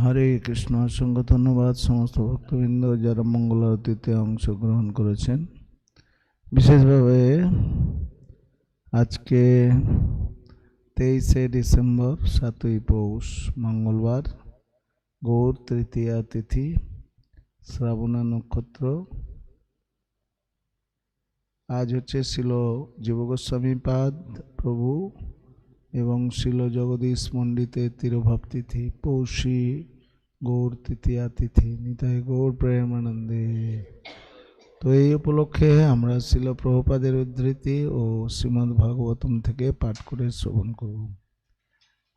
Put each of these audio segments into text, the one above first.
হরে কৃষ্ণ, অসংখ্য ধন্যবাদ। সমস্ত ভক্তবৃন্দ যারা মঙ্গল আরতিতে অংশগ্রহণ করেছেন। বিশেষভাবে আজকে তেইশে ডিসেম্বর, সাতই পৌষ, মঙ্গলবার, গৌর তৃতীয়া তিথি, শ্রাবণা নক্ষত্র। আজ হচ্ছে ছিল জীবগোস্বামী পাদ প্রভু এবং শিল জগদীশ পণ্ডিতের তিরোভাব তিথি পৌষী গৌর তৃতীয়া তিথি নিতাই গৌর প্রেমানন্দে। তো এই উপলক্ষে আমরা শিল প্রভুপাদের উদ্ধৃতি ও শ্রীমদ্ ভাগবতম থেকে পাঠ করে শ্রবণ করব।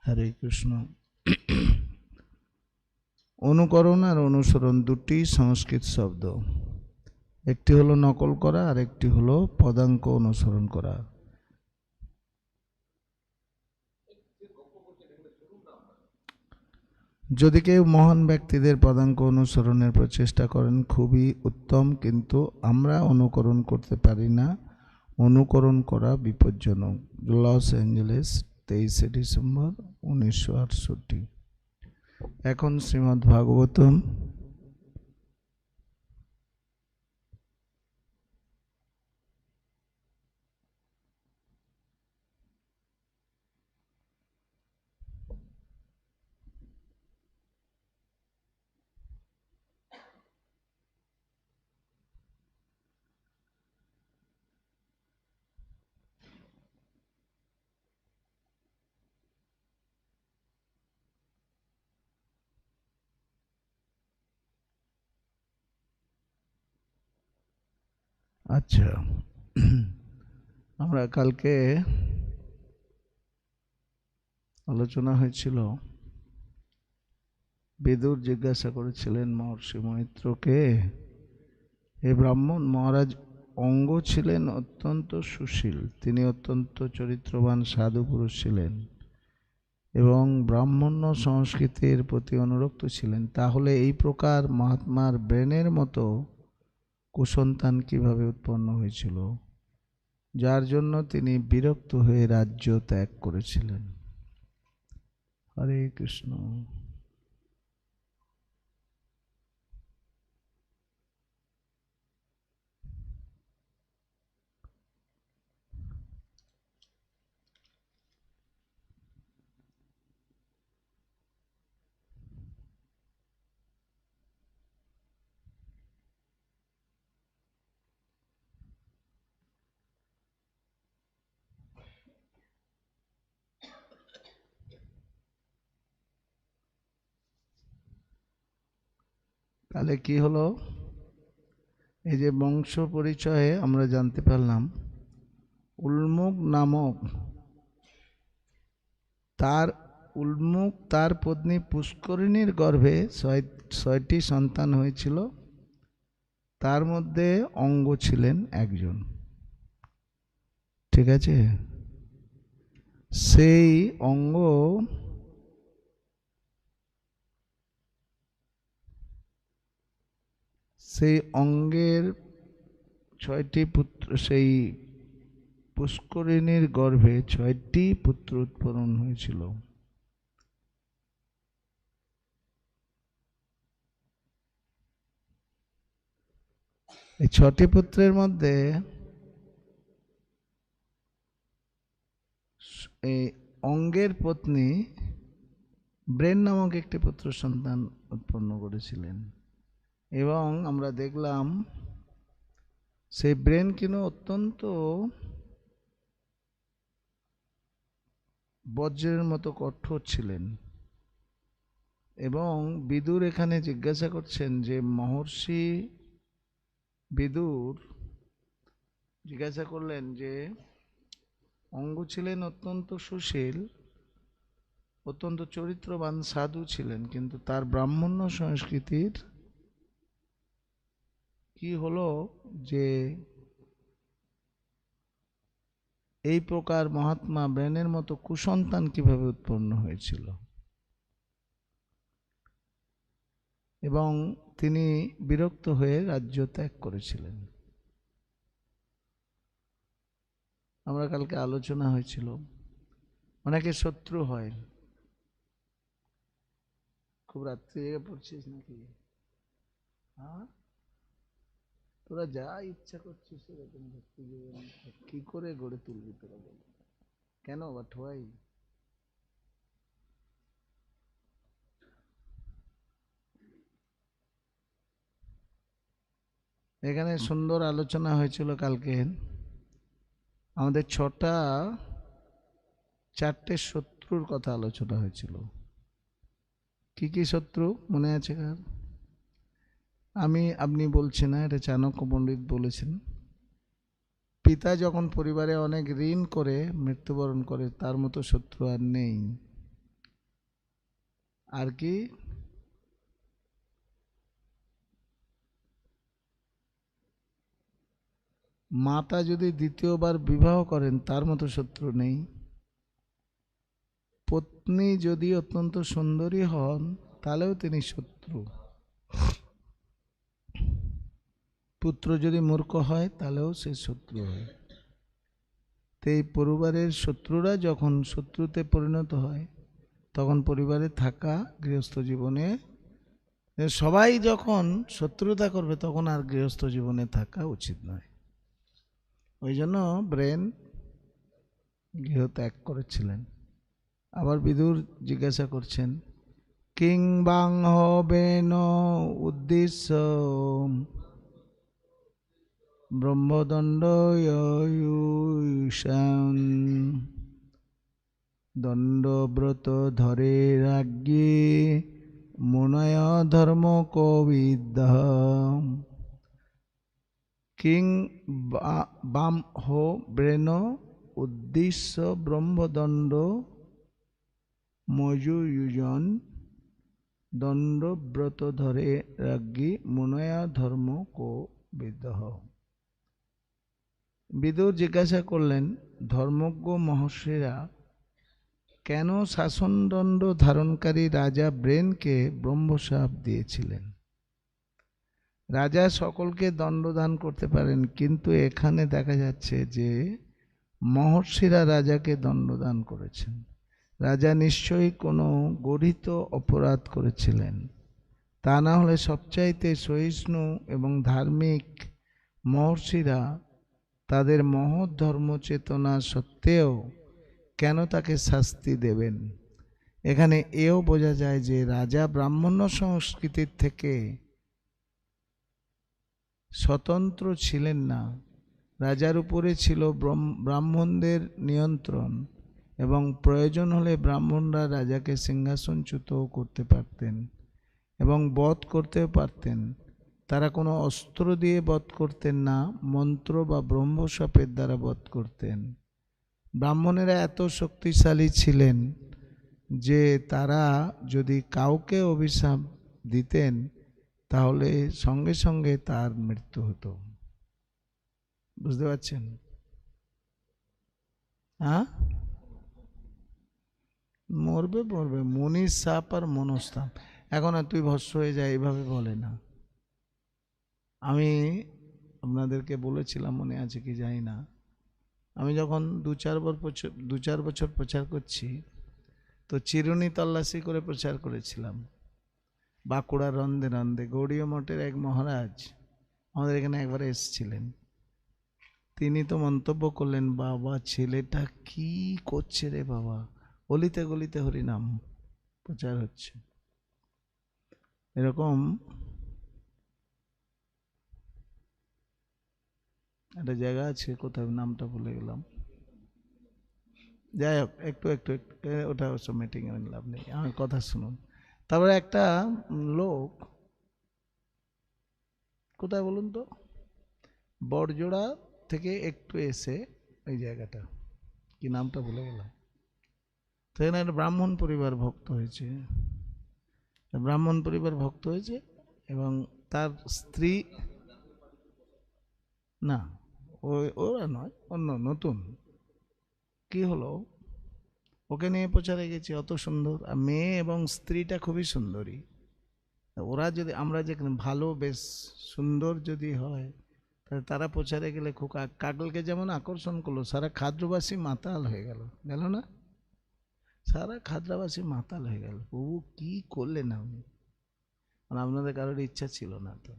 হরে কৃষ্ণ। অনুকরণ আর অনুসরণ দুটি সংস্কৃত শব্দ। একটি হলো নকল করা আর একটি হলো পদাঙ্ক অনুসরণ করা। যদি কেউ মহান ব্যক্তিদের পদাঙ্ক অনুসরণের প্রচেষ্টা করেন, খুবই উত্তম, কিন্তু আমরা অনুকরণ করতে পারি না। অনুকরণ করা বিপজ্জনক। লস অ্যাঞ্জেলেস, তেইশে ডিসেম্বর, উনিশশো আটষট্টি। এখন শ্রীমদ্ আচ্ছা। আমরা কালকে আলোচনা হয়েছিল, বেদুর জিজ্ঞাসা করেছিলেন মহর্ষি মৈত্রকে, হে ব্রাহ্মণ, মহারাজ অঙ্গ ছিলেন অত্যন্ত সুশীল, তিনি অত্যন্ত চরিত্রবান সাধু পুরুষ ছিলেন এবং ব্রাহ্মণ্য সংস্কৃতির প্রতি অনুরক্ত ছিলেন। তাহলে এই প্রকার মহাত্মার ব্রেনের মতো কুসন্তান কীভাবে উৎপন্ন হয়েছিল? যার জন্য তিনি বিরক্ত হয়ে রাজ্য ত্যাগ করেছিলেন। হরে কৃষ্ণ। তাহলে কি হলো? এই যে বংশ পরিচয়ে আমরা জানতে পারলাম উলমুক নামক তার উলমুক তার পত্নী পুষ্করিণীর গর্ভে ছয়, ছয়টি সন্তান হয়েছিল। তার মধ্যে অঙ্গ ছিলেন একজন। ঠিক আছে? সেই অঙ্গ সেই অঙ্গের ছয়টি পুত্র, সেই পুষ্করিণীর গর্ভে ছয়টি পুত্র উৎপন্ন হয়েছিল। এই ছটি পুত্রের মধ্যে এই অঙ্গের পত্নী ব্রেন নামক একটি পুত্র সন্তান উৎপন্ন করেছিলেন। এবং আমরা দেখলাম সেই ব্রেন কিন্তু অত্যন্ত বজ্রের মতো কঠোর ছিলেন। এবং বিদুর এখানে জিজ্ঞাসা করছেন যে, মহর্ষি বিদুর জিজ্ঞাসা করলেন যে, অঙ্গ ছিলেন অত্যন্ত সুশীল, অত্যন্ত চরিত্রবান, সাধু ছিলেন, কিন্তু তার ব্রাহ্মণ্য সংস্কৃতির কি হলো? যে এই প্রকার মহাত্মা ব্রেনের মতো কুসন্তান কীভাবে উৎপন্ন হয়েছিল? এবং তিনি বিরক্ত হয়ে রাজ্য ত্যাগ করেছিলেন। আমরা কালকে আলোচনা হয়েছিল, অনেকে শত্রু হয়। খুব রাত্রি পড়ছিস নাকি? হ্যাঁ? তোরা যা ইচ্ছা করছিস সেরকম ভক্তি জীবন, কি করে গড়ে তুলবি তোরা বল। কেন বা ঠোয়াই? এখানে সুন্দর আলোচনা হয়েছিল কালকে। আমাদের ছটা, চারটে শত্রুর কথা আলোচনা হয়েছিল। কি কি শত্রু? মনে আছে কার? আমি, আপনি বলছি না, এটা চাণক্য পণ্ডিত বলেছেন। পিতা যখন পরিবারে অনেক ঋণ করে, মৃত্যুবরণ করে, তার মতো শত্রু আর নেই। আর কি? মাতা যদি দ্বিতীয়বার বিবাহ করেন, তার মতো শত্রু নেই। পত্নী যদি অত্যন্ত সুন্দরী হন, তাহলেও তিনি শত্রু। পুত্র যদি মূর্খ হয়, তাহলেও সে শত্রু হয়। তো এই পরিবারের শত্রুরা যখন শত্রুতে পরিণত হয়, তখন পরিবারে থাকা গৃহস্থ জীবনে, সবাই যখন শত্রুতা করবে, তখন আর গৃহস্থ জীবনে থাকা উচিত নয়। ওই জন্য ব্রেন গৃহ ত্যাগ করেছিলেন। আবার বিদুর জিজ্ঞাসা করছেন কিং বাং হবেন উদ্দেশ্য? ব্রহ্মদণ্ড দণ্ডব্রত ধরে রাজ্ঞে মুনয় ধর্ম কবিদ কিং বাম হো ব্রেন, উদ্দেশ্য ব্রহ্মদণ্ড, মজুয়ুজন। দণ্ডব্রত ধরে রাজ্ঞি মুনয়া ধর্ম কো বিদ্যহ বিদুর জিজ্ঞাসা করলেন, ধর্মজ্ঞ মহর্ষিরা, কেন শাসনদণ্ড ধারণকারী রাজা ব্রেনকে ব্রহ্মসাপ দিয়েছিলেন? রাজা সকলকে দণ্ডদান করতে পারেন, কিন্তু এখানে দেখা যাচ্ছে যে মহর্ষিরা রাজাকে দণ্ডদান করেছেন। রাজা নিশ্চয়ই কোনো গঠিত অপরাধ করেছিলেন। তা না হলে সবচাইতে সহিষ্ণু এবং ধার্মিক মহর্ষিরা তাদের মহৎ ধর্ম চেতনা সত্ত্বেও কেন তাকে শাস্তি দেবেন? এখানে এও বোঝা যায় যে রাজা ব্রাহ্মণ্য সংস্কৃতির থেকে স্বতন্ত্র ছিলেন না। রাজার উপরে ছিল ব্রহ্ম- ব্রাহ্মণদের নিয়ন্ত্রণ এবং প্রয়োজন হলে ব্রাহ্মণরা রাজাকে সিংহাসনচ্যুতও করতে পারতেন এবং বধ করতেও পারতেন। তারা কোনো অস্ত্র দিয়ে বধ করতেন না, মন্ত্র বা ব্রহ্মসাপের দ্বারা বধ করতেন। ব্রাহ্মণেরা এত শক্তিশালী ছিলেন যে তারা যদি কাউকে অভিশাপ দিতেন, তাহলে সঙ্গে সঙ্গে তার মৃত্যু হতো। বুঝতে পারছেন? হ্যাঁ? মরবে মরবে। মনির সাপ আর মনস্তাপ। এখন আর তুই ভস্য হয়ে যায় এইভাবে বলে না। আমি আপনাদেরকে বলেছিলাম মনে আছে কি জানি না। আমি যখন দু চার বছর দু চার বছর প্রচার করছি, তো চিরুনি তল্লাশি করে প্রচার করেছিলাম। বাঁকুড়া রন্দে রন্দে গৌড়ীয় মঠের এক মহারাজ আমাদের এখানে একবার এসেছিলেন। তিনি তো মন্তব্য করলেন, বাবা, ছেলেটা কি করছে রে বাবা? অলিতে গলিতে হরিনাম প্রচার হচ্ছে। এরকম একটা জায়গা আছে, কোথায় নামটা ভুলে গেলাম। যাই হোক, একটু একটু ওটা অবশ্য মিটিং এ লাভ নেই, আমার কথা শুনুন। তারপরে একটা লোক, কোথায় বলুন তো? বড়জোড়া থেকে একটু এসে এই জায়গাটা, কি নামটা ভুলে গেলাম। সেখানে একটা ব্রাহ্মণ পরিবার ভক্ত হয়েছে। ব্রাহ্মণ পরিবার ভক্ত হয়েছে এবং তার স্ত্রী, না ওরা নয়, অন্য নতুন। কি হলো? ওকে নিয়ে প্রচারে গেছি, অত সুন্দর। আর মেয়ে এবং স্ত্রীটা খুবই সুন্দরী। ওরা যদি, আমরা যেখানে ভালো, বেশ সুন্দর যদি হয়, তাহলে তারা প্রচারে গেলে খুব কাকলকে যেমন আকর্ষণ করল, সারা খাদ্রবাসী মাতাল হয়ে গেল। গেল না? সারা খাদ্রাবাসী মাতাল হয়ে গেল। প্রভু কি করলেন আপনি? মানে আপনাদের কারোর ইচ্ছা ছিল না তো।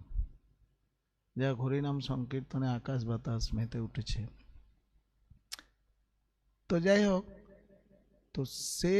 যা হরিনাম সংকীর্তনে আকাশ বাতাস মেতে উঠেছে। তো যাই হোক তো সে